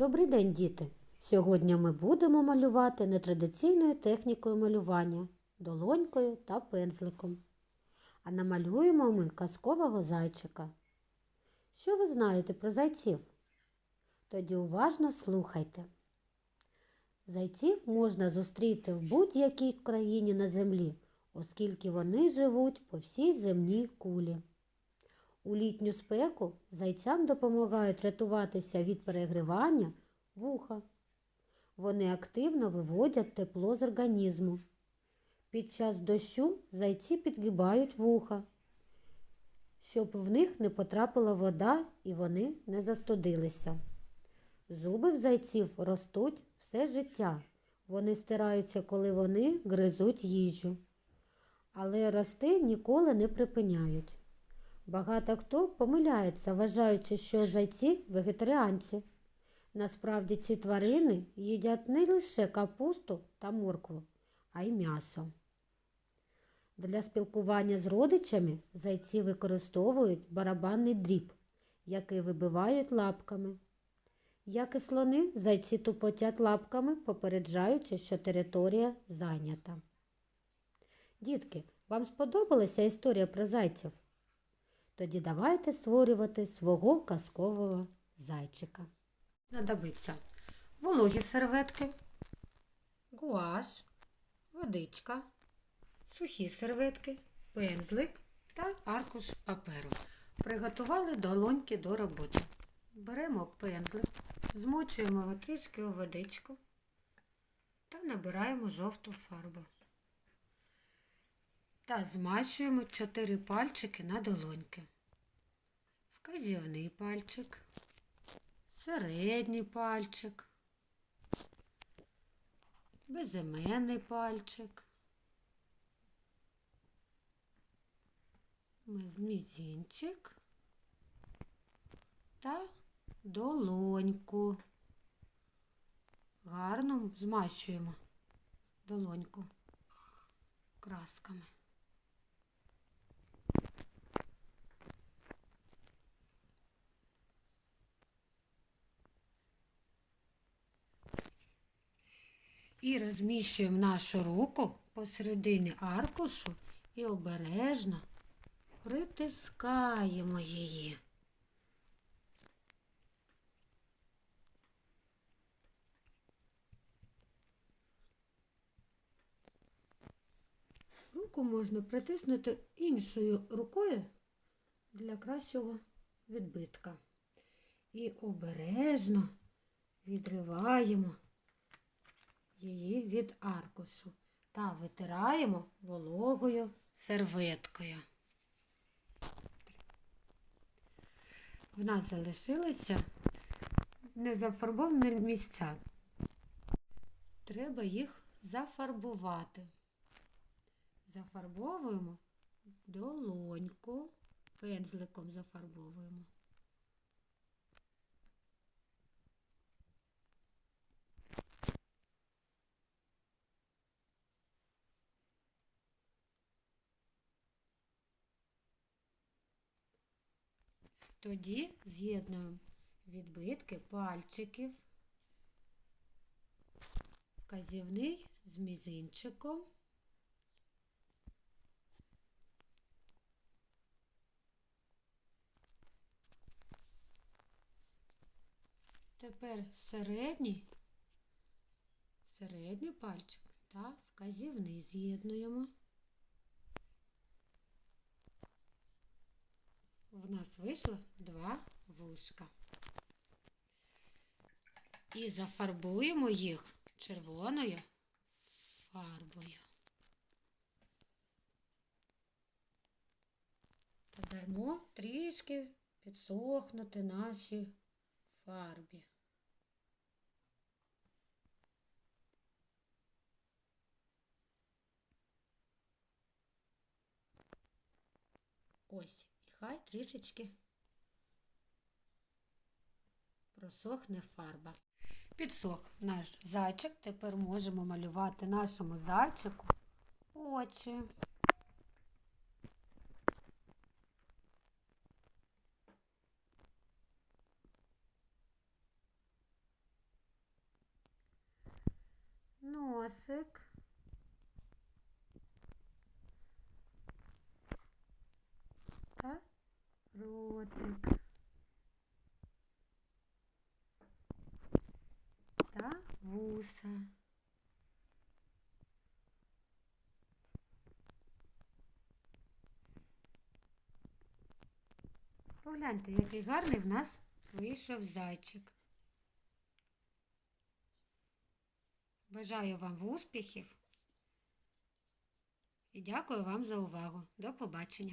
Добрий день, діти! Сьогодні ми будемо малювати нетрадиційною технікою малювання долонькою та пензликом. А намалюємо ми казкового зайчика. Що ви знаєте про зайців? Тоді уважно слухайте. Зайців можна зустріти в будь-якій країні на землі, оскільки вони живуть по всій земній кулі. У літню спеку зайцям допомагають рятуватися від перегрівання вуха. Вони активно виводять тепло з організму. Під час дощу зайці підгибають вуха, щоб в них не потрапила вода і вони не застудилися. Зуби в зайців ростуть все життя. Вони стираються, коли вони гризуть їжу. Але рости ніколи не припиняють. Багато хто помиляється, вважаючи, що зайці вегетаріанці. Насправді ці тварини їдять не лише капусту та моркву, а й м'ясо. Для спілкування з родичами зайці використовують барабанний дріб, який вибивають лапками. Як і слони, зайці тупотять лапками, попереджаючи, що територія зайнята. Дітки, вам сподобалася історія про зайців? Тоді давайте створювати свого казкового зайчика. Знадобиться вологі серветки, гуаш, водичка, сухі серветки, пензлик та аркуш паперу. Приготували долоньки до роботи. Беремо пензлик, змочуємо його трішки у водичку та набираємо жовту фарбу. Та змащуємо 4 пальчики на долоньки. Вказівний пальчик, середній пальчик, безіменний пальчик, мізинчик та долоньку. Гарно змащуємо долоньку красками. І розміщуємо нашу руку посередині аркушу і обережно притискаємо її. Руку можна притиснути іншою рукою для кращого відбитка. І обережно відриваємо її від аркушу та витираємо вологою серветкою. В нас залишилися незафарбовані місця. Треба їх зафарбувати. Зафарбовуємо долоньку, пензликом зафарбовуємо. Тоді з'єднуємо відбитки пальчиків, вказівний з мізинчиком. Тепер середній, середній пальчик та вказівний з'єднуємо. В нас вийшло два вушка. І зафарбуємо їх червоною фарбою. Та Даємо трішки підсохнути наші фарбі. Ось, хай трішечки просохне фарба. Підсох наш зайчик, тепер можемо малювати нашому зайчику очі. Носик. Вуса. Погляньте, який гарний в нас вийшов зайчик. Бажаю вам успіхів і дякую вам за увагу. До побачення.